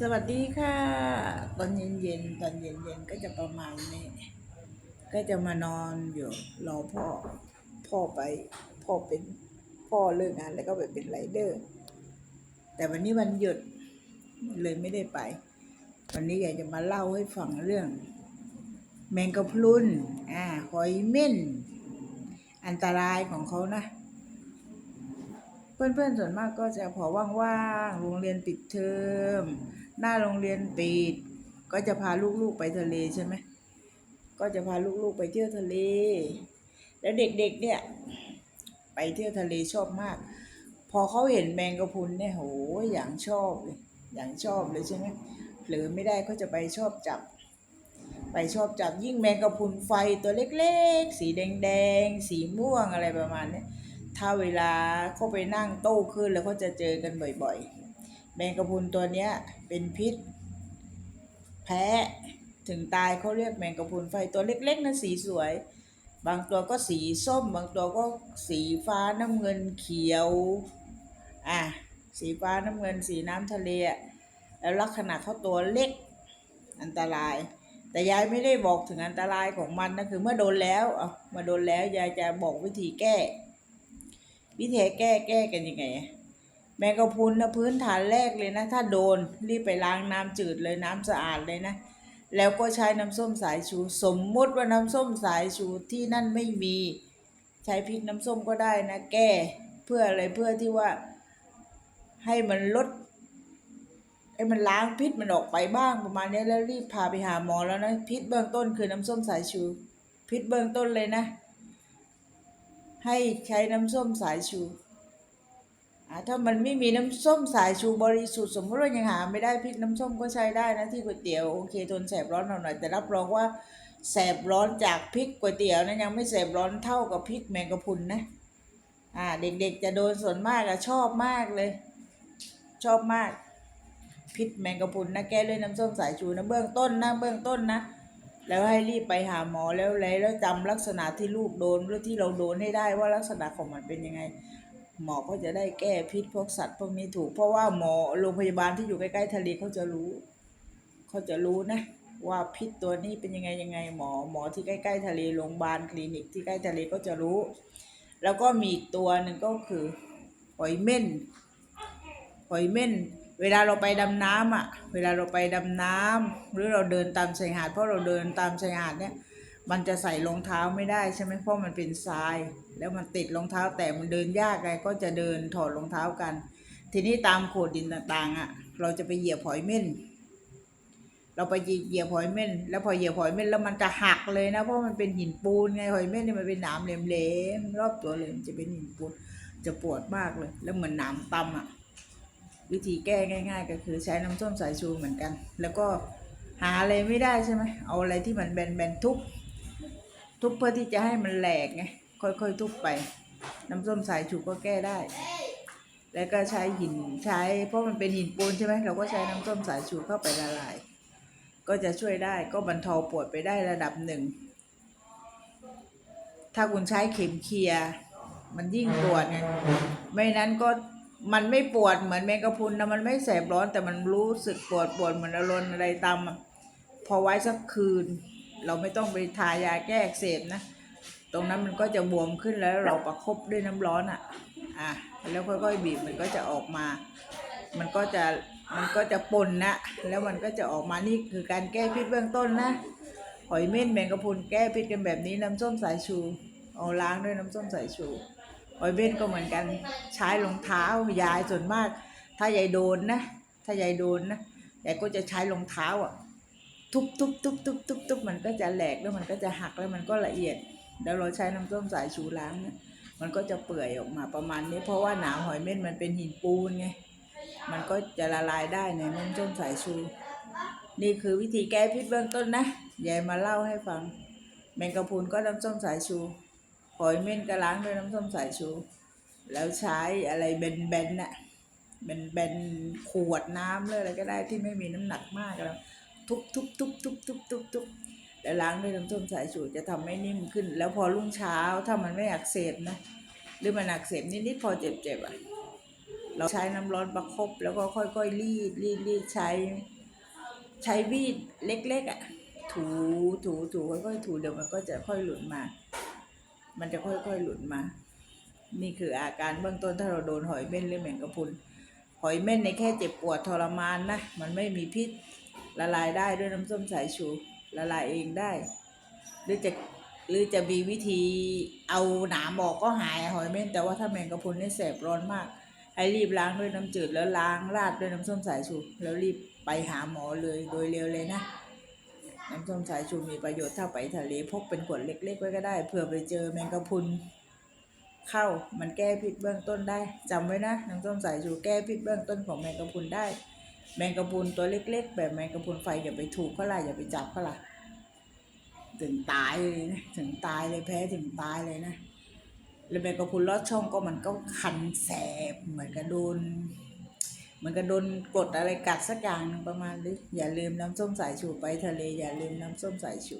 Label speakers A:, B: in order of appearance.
A: สวัสดีค่ะ ตอนเย็นๆตอนเย็นๆก็จะประมาณนี้ ก็จะมานอนอยู่รอพ่อ พ่อไป พ่อเป็นพ่อเลิกงานแล้วก็ไปเป็นไรเดอร์ แต่วันนี้วันหยุดเลยไม่ได้ไป วันนี้อยากจะมาเล่าให้ฟังเรื่อง แมงกะพรุนอ่าหอยเม่น อันตรายของเขานะ เพื่อนๆส่วนมากก็จะพอว่างๆ โรงเรียนปิดเทอม หน้าโรงเรียนปิด ก็จะพาลูกๆไปทะเลใช่ไหม ก็จะพาลูกๆไปเที่ยวทะเล แล้วเด็กๆเนี่ยไปเที่ยวทะเลชอบมาก พอเขาเห็นแมงกะพรุนเนี่ยโหอย่างชอบเลย อย่างชอบเลยใช่ไหมเผลอไม่ได้ก็จะไปชอบจับ ไปชอบจับยิ่งแมงกะพรุนไฟตัวเล็กๆ สีแดงๆ สีม่วงอะไรประมาณเนี้ย ถ้าเวลาเขาไปนั่งโต้ขึ้นแล้วเขาจะเจอกันบ่อยๆ แมงกะพรุนตัวเนี้ยเป็นพิษ แพ้ถึงตายเขาเรียกแมงกะพรุนไฟตัวเล็กๆนะสีสวย บางตัวก็สีส้ม บางตัวก็สีฟ้าน้ำเงินเขียว อะ สีฟ้าน้ำเงินสีน้ำทะเลแล้วลักษณะเขาตัวเล็กอันตราย แต่ยายไม่ได้บอกถึงอันตรายของมันนะคือเมื่อโดนแล้วเอามาโดนแล้วยายจะบอกวิธีแก้ วิธีแก้แก้กันยังไง แมงกะพรุนนะพื้นฐานแรกเลยนะ ถ้าโดนรีบไปล้างน้ำจืดเลยน้ำสะอาดเลยนะ แล้วก็ใช้น้ำส้มสายชู สมมุติว่าน้ำส้มสายชูที่นั่นไม่มี ใช้พริกน้ำส้มก็ได้นะแก้เพื่ออะไรเพื่อที่ว่าให้มันลดให้มันล้างพิษมันออกไปบ้างประมาณนี้แล้วรีบพาไปหาหมอแล้วนะพิษเบื้องต้นคือน้ำส้มสายชู พิษเบื้องต้นเลยนะ ให้ใช้น้ำส้มสายชูอ่าถ้ามันไม่มีน้ำส้มสายชูบริสุทธิ์สมมติว่ายังหาไม่ได้พริกน้ำส้มก็ใช้ได้นะที่ก๋วยเตี๋ยวโอเคทนแสบร้อนหน่อยแต่รับรองว่าแสบร้อนจากพริกก๋วยเตี๋ยวนะยังไม่แสบร้อนเท่ากับพริกแมงกะพรุนนะอ่าเด็กๆจะโดนส่วนมากอะชอบมากเลย ชอบมากพิษแมงกะพรุนนะแก้ด้วยน้ำส้มสายชูนะเบื้องต้นนะเบื้องต้นนะ แล้วให้รีบไปหาหมอแล้วแล้วจำลักษณะที่ลูกโดนหรือที่เราโดนให้ได้ว่าลักษณะของมันเป็นยังไง หมอก็จะได้แก้พิษพวกสัตว์พวกนี้ถูก เพราะว่าหมอโรงพยาบาลที่อยู่ใกล้ๆทะเลเขาจะรู้เขาจะรู้นะ ว่าพิษตัวนี้เป็นยังไงยังไง หมอหมอที่ใกล้ๆทะเลโรงพยาบาลคลินิกที่ใกล้ทะเลก็จะรู้ แล้วก็มีอีกตัวหนึ่งก็คือหอยเม่นหอยเม่น เวลาเราไปดำน้ำอะ เวลาเราไปดำน้ำหรือเราเดินตามชายหาดเพราะเราเดินตามชายหาดเนี่ยมันจะใส่รองเท้าไม่ได้ใช่ไหมเพราะมันเป็นทราย แล้วมันติดรองเท้าแต่มันเดินยากไงก็จะเดินถอดรองเท้ากัน ทีนี้ตามโขดดินต่างๆอะ เราจะไปเหยียบหอยเม่นเราไปเหยียบหอยเม่นแล้วพอเหยียบหอยเม่นแล้วมันจะหักเลยนะเพราะมันเป็นหินปูนไงหอยเม่นเนี่ยมันเป็นหนามแหลมๆรอบตัวเลยมันจะเป็นหินปูนจะปวดมากเลย แล้วเหมือนหนามตำอะ วิธีแก้ง่าย ๆ ก็คือใช้น้ำส้มสายชูเหมือนกัน แล้วก็หาอะไรไม่ได้ใช่ไหมเอาอะไรที่มันแบนๆทุบทุบเพื่อที่จะให้มันแหลกไงค่อยๆทุบไป น้ำส้มสายชูก็แก้ได้ แล้วก็ใช้หินใช้เพราะมันเป็นหินปูนใช่ไหมเราก็ใช้น้ำส้มสายชูเข้าไปละลาย ก็จะช่วยได้ก็บรรเทาปวดไปได้ระดับหนึ่ง ถ้าคุณใช้เข็มเคลียมันยิ่งปวดไงไม่นั้นก็ มันไม่ปวดเหมือนแมงกะพรุนนะมันไม่แสบร้อนแต่มันรู้สึกปวดปวดเหมือนอารมณ์อะไรตามพอไว้สักคืน เราไม่ต้องไปทายาแก้อักเสบนะ ตรงนั้นมันก็จะบวมขึ้นแล้วเราประคบด้วยน้ำร้อนอะ อะ แล้วค่อยๆบีบมันก็จะออกมา มันก็จะมันก็จะปนนะแล้วมันก็จะออกมานี่คือการแก้พิษเบื้องต้นนะหอยเม่นแมงกะพรุนแก้พิษกันแบบนี้น้ำส้มสายชูเอาล้างด้วยน้ำส้มสายชู หอยเบ้นก็เหมือนกันใช้รองเท้ายายส่วนมาก ถ้ายายโดนนะ ถ้ายายโดนนะยายก็จะใช้รองเท้าอะ ทุบทุบทุบทุบทุบทุบมันก็จะแหลกแล้วมันก็จะหักแล้วมันก็ละเอียด แล้วเราใช้น้ำส้มสายชูล้างนะมันก็จะเปื่อยออกมาประมาณนี้ เพราะว่าหนามหอยเม่นมันเป็นหินปูนไงมันก็จะละลายได้ในน้ำส้มสายชู นี่คือวิธีแก้พิษเบื้องต้นนะยายมาเล่าให้ฟัง แมงกะพรุนก็น้ำส้มสายชู หอยเม่นก็ล้างด้วยน้ำส้มสายชู แล้วใช้อะไรเบนๆน่ะเบนๆขวดน้ำเลยอะไรก็ได้ที่ไม่มีน้ำหนักมากแล้วทุบทุบทุบทุบทุบทุบทุบแล้วล้างด้วยน้ำส้มสายชูจะทำให้นิ่มขึ้น แล้วพอรุ่งเช้าถ้ามันไม่อักเสบนะ หรือมันอักเสบนิดๆพอเจ็บๆอะเราใช้น้ำร้อนประคบแล้วก็ค่อยๆรีดรีดรีดใช้ ใช้วีดเล็กๆอะถูถูถูค่อยๆถูเดี๋ยวมันก็จะค่อยหลุดมา มันจะค่อยๆหลุดมา นี่คืออาการเบื้องต้นถ้าเราโดนหอยเม่นหรือแมงกะพรุนหอยเม่นในแค่เจ็บปวดทรมานนะ มันไม่มีพิษละลายได้ด้วยน้ำส้มสายชูละลายเองได้ หรือจะหรือจะมีวิธีเอาหนามออกก็หายหอยเม่นแต่ว่าถ้าแมงกะพรุนนี่แสบร้อนมากให้รีบล้างด้วยน้ำจืดแล้วล้างราดด้วยน้ำส้มสายชูแล้วรีบไปหาหมอเลยโดยเร็วเลยนะ น้ำส้มสายชูมีประโยชน์ถ้าไปทะเลพกเป็นขวดเล็ก ๆ ไว้ก็ได้เผื่อไปเจอแมงกะพรุนเข้ามันแก้พิษเบื้องต้นได้จำไว้นะน้ำส้มสายชูแก้พิษเบื้องต้นของแมงกะพรุนได้ แมงกะพรุนตัวเล็ก ๆ แบบแมงกะพรุนไฟอย่าไปถูกเขาล่ะอย่าไปจับเขาล่ะถึงตายเลยนะถึงตายเลยแพ้ถึงตายเลยนะแล้วแมงกะพรุนลอดช่องก็มันก็คันแสบเหมือนกับโดน มือนกับโดนกดอะไรกัดสักอย่างหนึงประมาณนี้อย่าลืมน้ำส้มสายชูไปทะเล อย่าลืมน้ำส้มสายชู